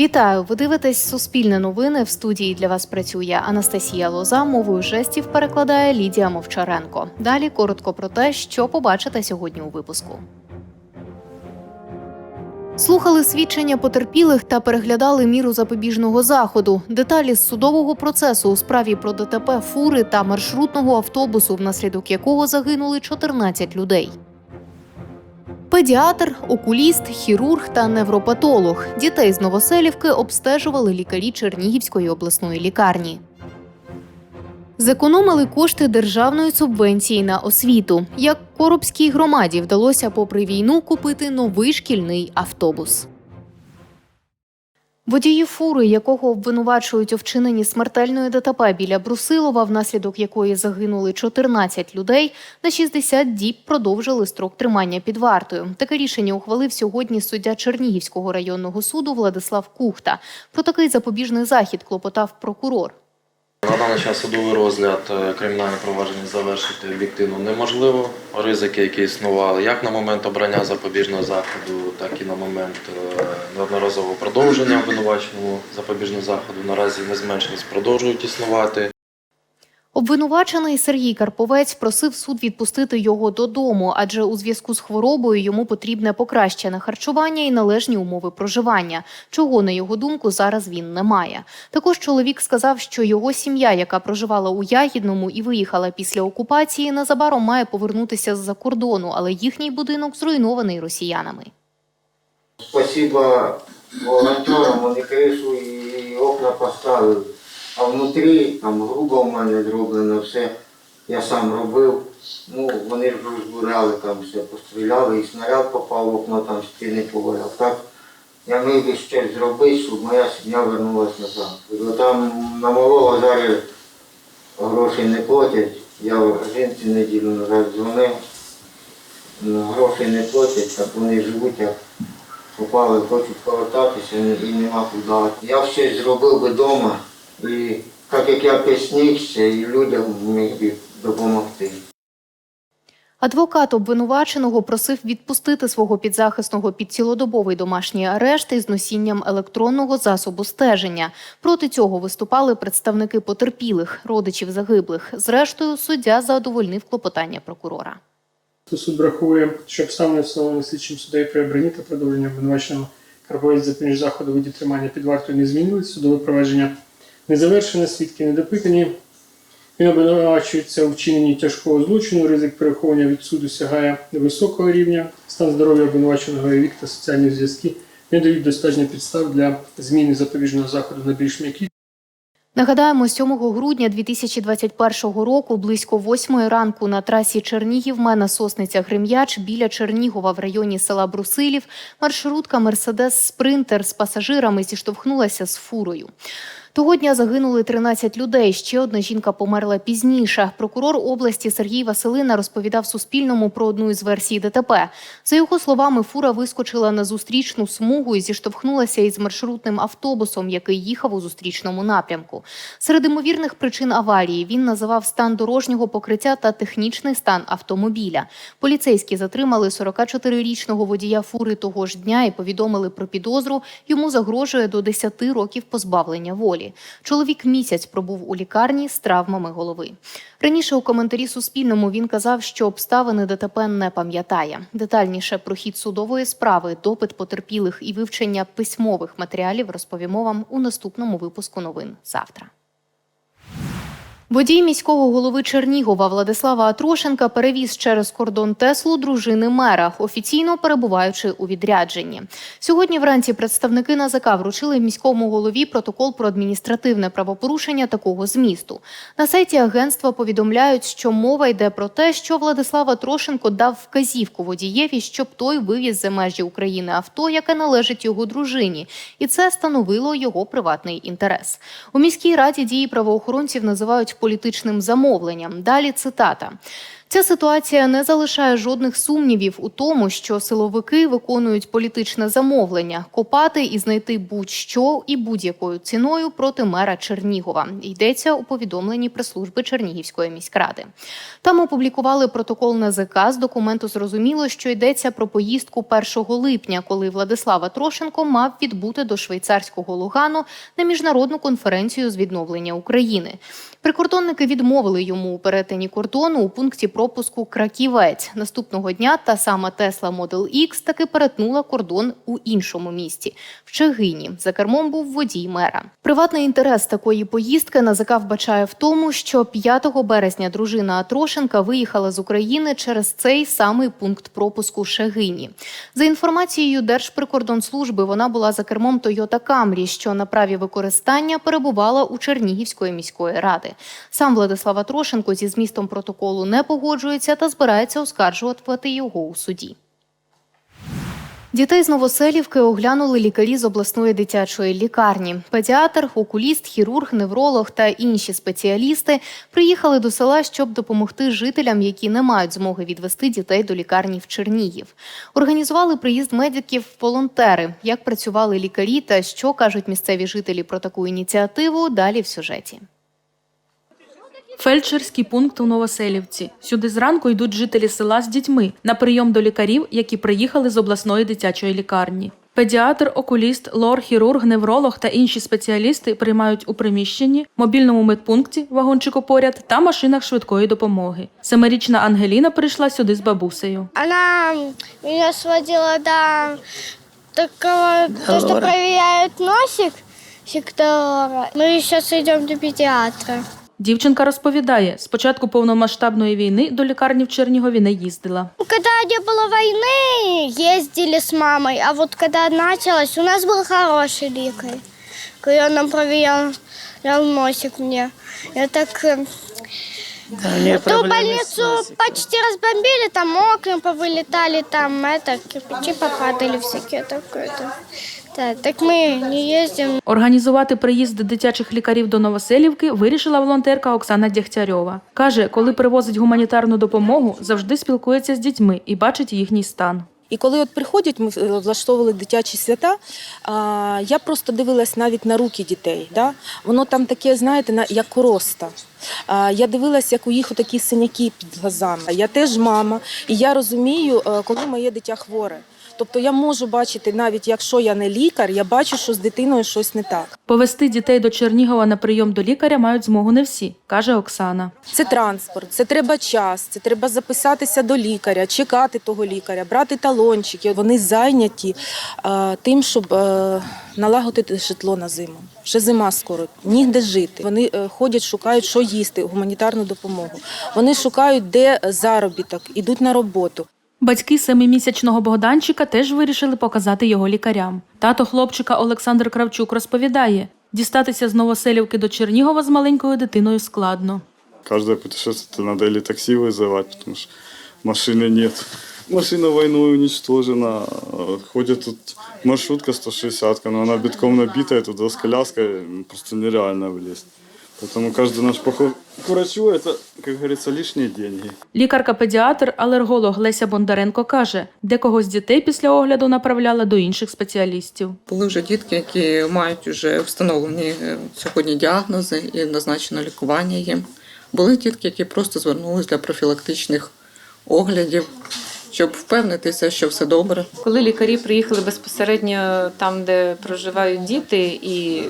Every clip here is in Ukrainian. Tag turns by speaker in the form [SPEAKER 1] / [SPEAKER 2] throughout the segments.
[SPEAKER 1] Вітаю! Ви дивитесь Суспільне новини. В студії для вас працює Анастасія Лоза. Мовою жестів перекладає Лідія Мовчаренко. Далі коротко про те, що побачите сьогодні у випуску. Слухали свідчення потерпілих та переглядали міру запобіжного заходу. Деталі з судового процесу у справі про ДТП фури та маршрутного автобусу, внаслідок якого загинули 14 людей. Педіатр, окуліст, хірург та невропатолог. Дітей з Новоселівки обстежували лікарі Чернігівської обласної лікарні. Зекономили кошти державної субвенції на освіту. Як Коробській громаді вдалося попри війну купити новий шкільний автобус. Водії фури, якого обвинувачують у вчиненні смертельної ДТП біля Брусилова, внаслідок якої загинули 14 людей, на 60 діб продовжили строк тримання під вартою. Таке рішення ухвалив сьогодні суддя Чернігівського районного суду Владислав Кухта. Про такий запобіжний захід клопотав прокурор.
[SPEAKER 2] На даний час судовий розгляд е, кримінальне провадження завершити об'єктивно неможливо. Ризики, які існували як на момент обрання запобіжного заходу, так і на момент е, неодноразового продовження обвинуваченого запобіжного заходу наразі не продовжують існувати.
[SPEAKER 1] Обвинувачений Сергій Карповець просив суд відпустити його додому, адже у зв'язку з хворобою йому потрібне покращене харчування і належні умови проживання, чого на його думку зараз він не має. Також чоловік сказав, що його сім'я, яка проживала у Ягідному і виїхала після окупації, незабаром має повернутися з-за кордону, але їхній будинок зруйнований росіянами.
[SPEAKER 3] Спасибо волонтерам, вони кришу і окна поставили. А внутрі там грубо в мене зроблено все. Я сам робив. Ну, вони ж розбирали там все, постріляли, і снаряд попав в окно, там стіни поваляв. Так я міг би щось зробити, щоб моя сім'я вернулася назад. Бо там на малого зараз грошей не платять. Я жінці неділю назад дзвонив. Ну, Грошей не платять, так вони живуть як попали, хочуть повертатися і нема куди. Я щось зробив би вдома, і так як я піснігся, і людям міг би допомогти.
[SPEAKER 1] Адвокат обвинуваченого просив відпустити свого підзахисного під цілодобовий домашній арешт із носінням електронного засобу стеження. Проти цього виступали представники потерпілих, родичів загиблих. Зрештою, суддя задовольнив клопотання прокурора.
[SPEAKER 4] Суд враховує, що обставини встановлені слідчим суддею при обранні та продовженні обвинуваченому Карповець запобіжного заходу виді тримання під вартою не змінились, судове провадження не завершене, свідки не допитані. Він обвинувачується у вчиненні тяжкого злочину, ризик переховування від суду сягає високого рівня, стан здоров'я обвинуваченого вік та соціальні зв'язки не дають достатньо підстав для зміни запобіжного заходу на більш м'який
[SPEAKER 1] Нагадаємо, 7 грудня 2021 року, близько 8 ранку на трасі Чернігів-Мена Сосниця Грим'яч біля Чернігова в районі села Брусилів маршрутка Мерседес Спринтер з пасажирами зіштовхнулася з фурою. Того дня загинули 13 людей. Ще одна жінка померла пізніше. Прокурор області Сергій Василина розповідав Суспільному про одну із версій ДТП. За його словами, фура вискочила на зустрічну смугу і зіштовхнулася із маршрутним автобусом, який їхав у зустрічному напрямку. Серед ймовірних причин аварії він називав стан дорожнього покриття та технічний стан автомобіля. Поліцейські затримали 44-річного водія фури того ж дня і повідомили про підозру. Йому загрожує до 10 років позбавлення волі. Чоловік місяць пробув у лікарні з травмами голови. Раніше у коментарі Суспільному він казав, що обставини ДТП не пам'ятає. Детальніше про хід судової справи, допит потерпілих і вивчення письмових матеріалів розповімо вам у наступному випуску новин завтра. Водій міського голови Чернігова Владислава Атрошенка перевіз через кордон Теслу дружини мера, офіційно перебуваючи у відрядженні. Сьогодні вранці представники НАЗК вручили міському голові протокол про адміністративне правопорушення такого змісту. На сайті агентства повідомляють, що мова йде про те, що Владислав Атрошенко дав вказівку водієві, щоб той вивіз за межі України авто, яке належить його дружині, і це становило його приватний інтерес. У міській раді дії правоохоронців називають політичним замовленням. Далі цитата. Ця ситуація не залишає жодних сумнівів у тому, що силовики виконують політичне замовлення копати і знайти будь-що і будь-якою ціною проти мера Чернігова. Йдеться у повідомленні прес-служби Чернігівської міськради. Там опублікували протокол НАЗК. З документу зрозуміло, що йдеться про поїздку 1 липня, коли Владислава Трошенко мав відбути до швейцарського Лугану на міжнародну конференцію з відновлення України. Прикордонники відмовили йому у перетині кордону у пункті пропуску Краківець. Наступного дня та сама Тесла Model X таки перетнула кордон у іншому місті в Чигині. За кермом був водій мера. Приватний інтерес такої поїздки НАЗК вбачає в тому, що 5 березня дружина Трошенка виїхала з України через цей самий пункт пропуску Шегині. За інформацією Держприкордонслужби, вона була за кермом Toyota Camry, що на праві використання перебувала у Чернігівської міської ради. Сам Владислава Трошенко зі змістом протоколу не погоджується та збирається оскаржувати його у суді. Дітей з Новоселівки оглянули лікарі з обласної дитячої лікарні. Педіатр, окуліст, хірург, невролог та інші спеціалісти приїхали до села, щоб допомогти жителям, які не мають змоги відвести дітей до лікарні в Чернігів. Організували приїзд медиків волонтери. Як працювали лікарі та що кажуть місцеві жителі про таку ініціативу, далі в сюжеті.
[SPEAKER 5] Фельдшерський пункт у Новоселівці. Сюди зранку йдуть жителі села з дітьми на прийом до лікарів, які приїхали з обласної дитячої лікарні. Педіатр, окуліст, лор, хірург, невролог та інші спеціалісти приймають у приміщенні, мобільному медпункті, вагончику поряд та машинах швидкої допомоги. Семирічна Ангеліна прийшла сюди з бабусею.
[SPEAKER 6] Она меня сводила до такого, то, что проверяют носик сектора. Мы сейчас идем до педиатра.
[SPEAKER 5] Дівчинка розповідає, з початку повномасштабної війни до лікарні в Чернігові не їздила.
[SPEAKER 6] Когда не было войны, ездили с мамой, а вот когда началось, у нас был хороший лекарь, когда он нам проверял проверял носик мне. Я так... э, Ту больницу почти разбомбили, там окна повылетали, там это, кирпичи попадали всякие такое-то. Да, так мы не ездим,
[SPEAKER 5] Організувати приїзд дитячих лікарів до Новоселівки вирішила волонтерка Оксана Дягтярьова. Каже, коли привозить гуманітарну допомогу, завжди спілкується з дітьми і бачить їхній стан.
[SPEAKER 7] І коли от приходять, ми влаштовували дитячі свята, а, я просто дивилась навіть на руки дітей. Да? Воно там таке, знаєте, на- як короста. А, я дивилась, як у їх такі синяки під глазами. Я теж мама, і я розумію, е, коли моє дитя хворе. Тобто я можу бачити, навіть якщо я не лікар, я бачу, що з дитиною щось не так.
[SPEAKER 5] Повести дітей до Чернігова на прийом до лікаря мають змогу не всі, каже Оксана.
[SPEAKER 7] Це транспорт, це треба час, це треба записатися до лікаря, чекати того лікаря, брати талончики. Вони зайняті е, тим, щоб е, налагодити житло на зиму. Вже зима скоро, нігде жити. Вони е, ходять, шукають, що їсти, гуманітарну допомогу. Вони шукають, де заробіток, ідуть на роботу.
[SPEAKER 5] Батьки семимісячного Богданчика теж вирішили показати його лікарям. Тато хлопчика Олександр Кравчук розповідає, дістатися з Новоселівки до Чернігова з маленькою дитиною складно.
[SPEAKER 8] Каждое путешествие то надо или такси вызывать, потому что машины нет. Машина войной уничтожена. Ходит тут маршрутка 160, но она битком набитая, туда с коляской просто нереально влезть. Поэтому каждый наш поход к врачу – это, как говорится, лишние деньги.
[SPEAKER 5] Лікарка-педіатр, алерголог Леся Бондаренко каже, декого з дітей після огляду направляла до інших спеціалістів.
[SPEAKER 9] Були вже дітки, які мають вже встановлені е, сьогодні діагнози і назначено лікування їм. Були дітки, які просто звернулись для профілактичних оглядів, щоб впевнитися, що все добре.
[SPEAKER 10] Коли лікарі приїхали безпосередньо там, де проживають діти, і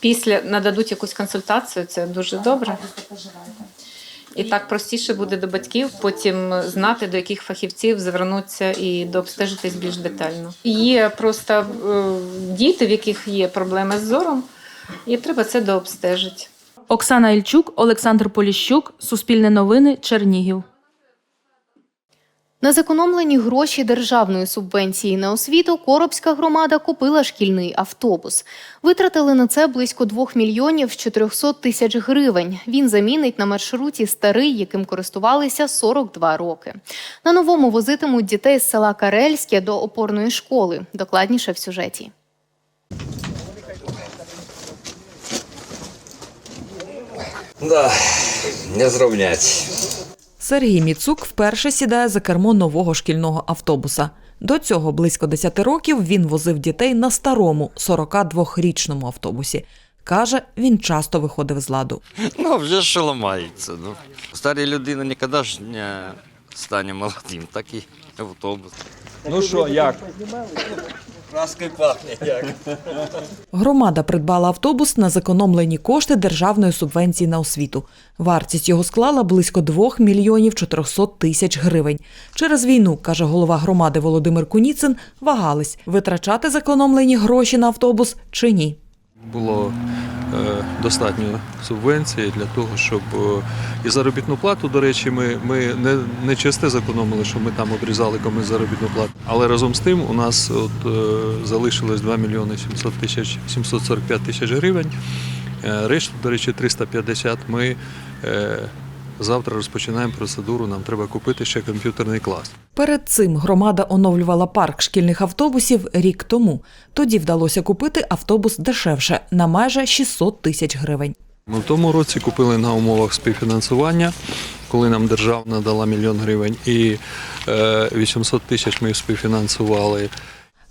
[SPEAKER 10] після нададуть якусь консультацію, це дуже добре. І так простіше буде до батьків потім знати, до яких фахівців звернуться і дообстежитись більш детально. Є просто е, діти, в яких є проблеми з зором, і треба це дообстежити.
[SPEAKER 5] Оксана Ільчук, Олександр Поліщук, Суспільне новини, Чернігів.
[SPEAKER 1] На зекономлені гроші державної субвенції на освіту Коробська громада купила шкільний автобус. Витратили на це близько 2 мільйонів 400 тисяч гривень. Він замінить на маршруті старий, яким користувалися 42 роки. На новому возитимуть дітей з села Карельське до опорної школи. Докладніше в сюжеті.
[SPEAKER 11] Да, не зрівнять. Сергій Міцук вперше сідає за кермо нового шкільного автобуса. До цього близько 10 років він возив дітей на старому 42-річному автобусі. Каже, він часто виходив з ладу.
[SPEAKER 12] Ну, вже що ламається. Ну. Старі людина ніколи ж не стане молодим, так і автобус.
[SPEAKER 13] Ну що, як? Краски пахне як.
[SPEAKER 11] Громада придбала автобус на зекономлені кошти державної субвенції на освіту. Вартість його склала близько 2 мільйонів 400 тисяч гривень. Через війну, каже голова громади Володимир Куніцин, вагались витрачати зекономлені гроші на автобус чи ні.
[SPEAKER 14] було достатньо субвенції для того, щоб е, і заробітну плату, до речі, ми, ми не, не часте зекономили, що ми там обрізали комусь заробітну плату. Але разом з тим у нас от, е, залишилось 2 мільйони 700 тисяч 745 тисяч гривень. Е, решту, до речі, 350 ми е, завтра розпочинаємо процедуру. Нам треба купити ще комп'ютерний клас.
[SPEAKER 11] Перед цим громада оновлювала парк шкільних автобусів рік тому. Тоді вдалося купити автобус дешевше на майже 600 тисяч гривень.
[SPEAKER 14] Ми в тому році купили на умовах співфінансування, коли нам держава надала мільйон гривень, і е, 800 тисяч ми співфінансували.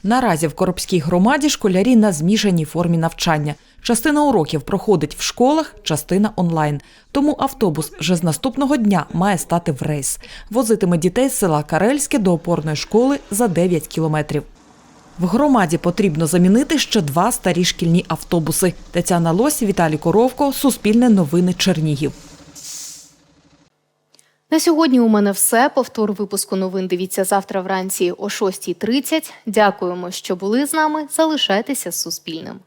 [SPEAKER 11] Наразі в Коробській громаді школярі на змішаній формі навчання. Частина уроків проходить в школах, частина онлайн. Тому автобус вже з наступного дня має стати в рейс. Возитиме дітей з села Карельське до опорної школи за 9 кілометрів. В громаді потрібно замінити ще два старі шкільні автобуси. Тетяна Лось, Віталій Коровко, Суспільне новини Чернігів.
[SPEAKER 1] На сьогодні у мене все. Повтор випуску новин дивіться завтра вранці о 6.30. Дякуємо, що були з нами. Залишайтеся з Суспільним.